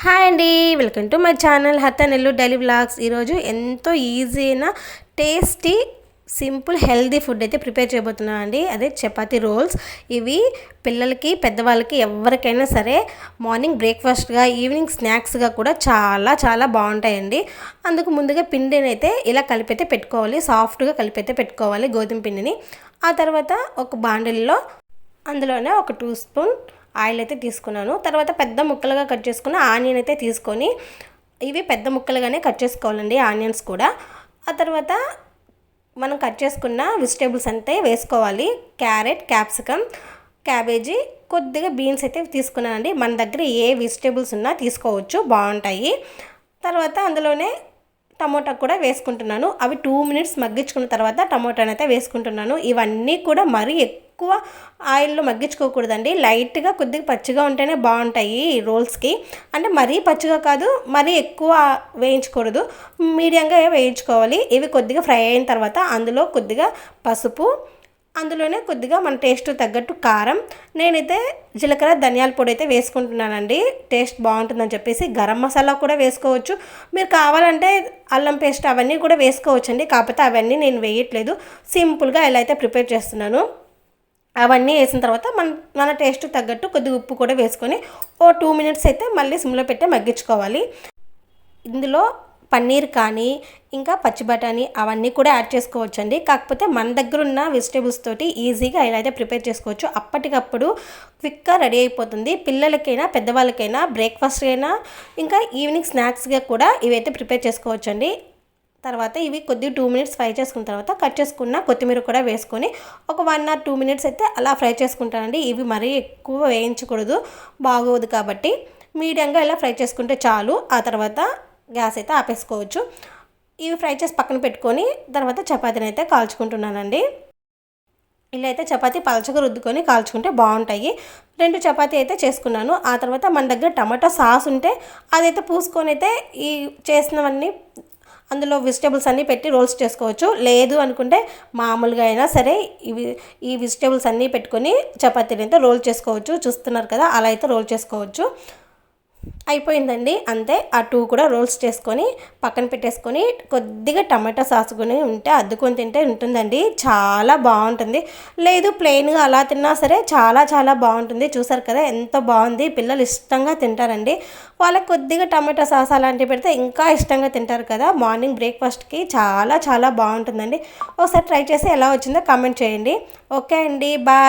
Hi అండి. Welcome to my channel హత్త నెల్లు డైలీ బ్లాగ్స్ ఈరోజు ఎంతో ఈజీ అయిన టేస్టీ సింపుల్ హెల్దీ ఫుడ్ అయితే ప్రిపేర్ చేయబోతున్నాను అండి. అదే చపాతీ రోల్స్. ఇవి పిల్లలకి పెద్దవాళ్ళకి ఎవరికైనా సరే మార్నింగ్ బ్రేక్ఫాస్ట్గా ఈవినింగ్ స్నాక్స్గా కూడా చాలా చాలా బాగుంటాయండి. అందుకు ముందుగా పిండిని అయితే ఇలా కలిపైతే పెట్టుకోవాలి. సాఫ్ట్గా కలిపైతే పెట్టుకోవాలి గోధుమ పిండిని. ఆ తర్వాత ఒక బాండిల్లో అందులోనే ఒక టూ స్పూన్ ఆయిల్ అయితే తీసుకున్నాను. తర్వాత పెద్ద ముక్కలుగా కట్ చేసుకున్న ఆనియన్ అయితే తీసుకొని ఇవి పెద్ద ముక్కలుగానే కట్ చేసుకోవాలండి ఆనియన్స్ కూడా. ఆ తర్వాత మనం కట్ చేసుకున్న వెజిటేబుల్స్ అంతే వేసుకోవాలి. క్యారెట్ క్యాప్సికమ్ క్యాబేజీ కొద్దిగా బీన్స్ అయితే తీసుకున్నానండి. మన దగ్గర ఏ వెజిటేబుల్స్ ఉన్నా తీసుకోవచ్చు బాగుంటాయి. తర్వాత అందులోనే టమోటా కూడా వేసుకుంటున్నాను. అవి టూ మినిట్స్ మగ్గించుకున్న తర్వాత టమోటాని అయితే వేసుకుంటున్నాను. ఇవన్నీ కూడా మరీ ఎక్కువ ఎక్కువ ఆయిల్లో మగ్గించుకోకూడదండి. లైట్గా కొద్దిగా పచ్చిగా ఉంటేనే బాగుంటాయి రోల్స్కి. అంటే మరీ పచ్చిగా కాదు మరీ ఎక్కువ వేయించకూడదు. మీడియంగా వేయించుకోవాలి. ఇవి కొద్దిగా ఫ్రై అయిన తర్వాత అందులో కొద్దిగా పసుపు అందులోనే కొద్దిగా మన టేస్ట్ తగ్గట్టు కారం. నేనైతే జీలకర్ర ధనియాల పొడి అయితే వేసుకుంటున్నానండి. టేస్ట్ బాగుంటుందని చెప్పేసి గరం మసాలా కూడా వేసుకోవచ్చు. మీరు కావాలంటే అల్లం పేస్ట్ అవన్నీ కూడా వేసుకోవచ్చండి. కాకపోతే అవన్నీ నేను వేయట్లేదు. సింపుల్గా ఎలా అయితే ప్రిపేర్ చేస్తున్నాను. అవన్నీ వేసిన తర్వాత మన మన టేస్ట్ తగ్గట్టు కొద్దిగా ఉప్పు కూడా వేసుకొని ఓ టూ మినిట్స్ అయితే మళ్ళీ సిమ్లో పెట్టి మగ్గించుకోవాలి. ఇందులో పన్నీర్ కానీ ఇంకా పచ్చి బఠానీ అవన్నీ కూడా యాడ్ చేసుకోవచ్చు అండి కాకపోతే మన దగ్గర ఉన్న వెజిటేబుల్స్ తోటి ఈజీగా ఇలా అయితే ప్రిపేర్ చేసుకోవచ్చు. అప్పటికప్పుడు క్విక్గా రెడీ అయిపోతుంది. పిల్లలకైనా పెద్దవాళ్ళకైనా బ్రేక్ఫాస్ట్ అయినా ఇంకా ఈవినింగ్ స్నాక్స్గా కూడా ఇవైతే ప్రిపేర్ చేసుకోవచ్చు అండి తర్వాత ఇవి కొద్దిగా టూ మినిట్స్ ఫ్రై చేసుకున్న తర్వాత కట్ చేసుకున్న కొత్తిమీర కూడా వేసుకొని ఒక వన్ ఆర్ టూ మినిట్స్ అయితే అలా ఫ్రై చేసుకుంటానండి. ఇవి మరీ ఎక్కువ వేయించకూడదు బాగోదు కాబట్టి మీడియంగా ఇలా ఫ్రై చేసుకుంటే చాలు. ఆ తర్వాత గ్యాస్ అయితే ఆపేసుకోవచ్చు. ఇవి ఫ్రై చేసి పక్కన పెట్టుకొని తర్వాత చపాతీని అయితే కాల్చుకుంటున్నానండి. ఇలా అయితే చపాతీ పలచగా రుద్దుకొని కాల్చుకుంటే బాగుంటాయి. రెండు చపాతీ అయితే చేసుకున్నాను. ఆ తర్వాత మన దగ్గర టమాటా సాస్ ఉంటే అదైతే పూసుకొని అయితే ఈ చేసినవన్నీ అందులో వెజిటేబుల్స్ అన్నీ పెట్టి రోల్స్ చేసుకోవచ్చు. లేదు అనుకుంటే మామూలుగా అయినా సరే ఇవి ఈ వెజిటేబుల్స్ అన్నీ పెట్టుకొని చపాతీని అయితే రోల్ చేసుకోవచ్చు. చూస్తున్నారు కదా అలా అయితే రోల్ చేసుకోవచ్చు. అయిపోయిందండి. అంతే ఆ టూ కూడా రోల్స్ చేసుకొని పక్కన పెట్టేసుకొని కొద్దిగా టమాటా సాస్ కొని ఉంటే అద్దుకొని తింటే ఉంటుందండి. చాలా బాగుంటుంది. లేదు ప్లెయిన్గా అలా తిన్నా సరే చాలా చాలా బాగుంటుంది. చూసారు కదా ఎంత బాగుంది. పిల్లలు ఇష్టంగా తింటారండి. వాళ్ళకి కొద్దిగా టమాటా సాస్ అలాంటివి పెడితే ఇంకా ఇష్టంగా తింటారు కదా. మార్నింగ్ బ్రేక్ఫాస్ట్కి చాలా చాలా బాగుంటుందండి. ఒకసారి ట్రై చేసి ఎలా వచ్చిందో కామెంట్ చేయండి. ఓకే అండి బాయ్